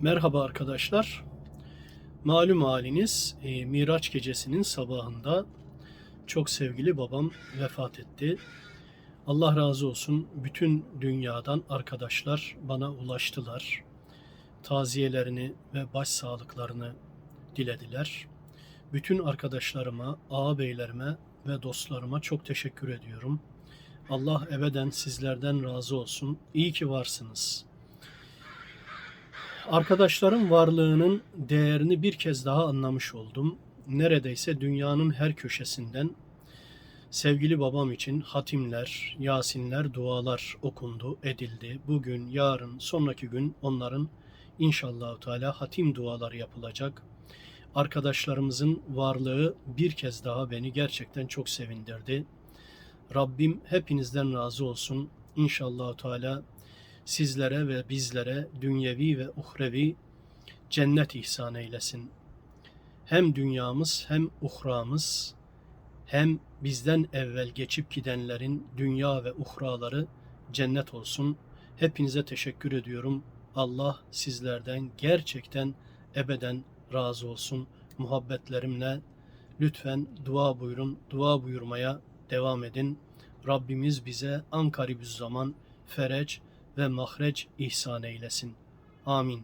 Merhaba arkadaşlar. Malum haliniz e, Miraç gecesinin sabahında çok sevgili babam vefat etti. Allah razı olsun bütün dünyadan arkadaşlar bana ulaştılar. Taziyelerini ve başsağlıklarını dilediler. Bütün arkadaşlarıma, ağabeylerime ve dostlarıma çok teşekkür ediyorum. Allah ebeden sizlerden razı olsun. İyi ki varsınız. Arkadaşların varlığının değerini bir kez daha anlamış oldum. Neredeyse dünyanın her köşesinden sevgili babam için hatimler, yasinler, dualar okundu, edildi. Bugün, yarın, sonraki gün onların inşallah Teala hatim dualar yapılacak. Arkadaşlarımızın varlığı bir kez daha beni gerçekten çok sevindirdi. Rabbim hepinizden razı olsun. İnşallah Teala sizlere ve bizlere dünyevi ve uhrevi cennet ihsan eylesin. Hem dünyamız hem uhramız hem bizden evvel geçip gidenlerin dünya ve uhraları cennet olsun. Hepinize teşekkür ediyorum. Allah sizlerden gerçekten ebeden razı olsun. Muhabbetlerimle lütfen dua buyurun. Dua buyurmaya devam edin. Rabbimiz bize ankaribüz zaman fereç ve mahreç ihsan eylesin. Amin.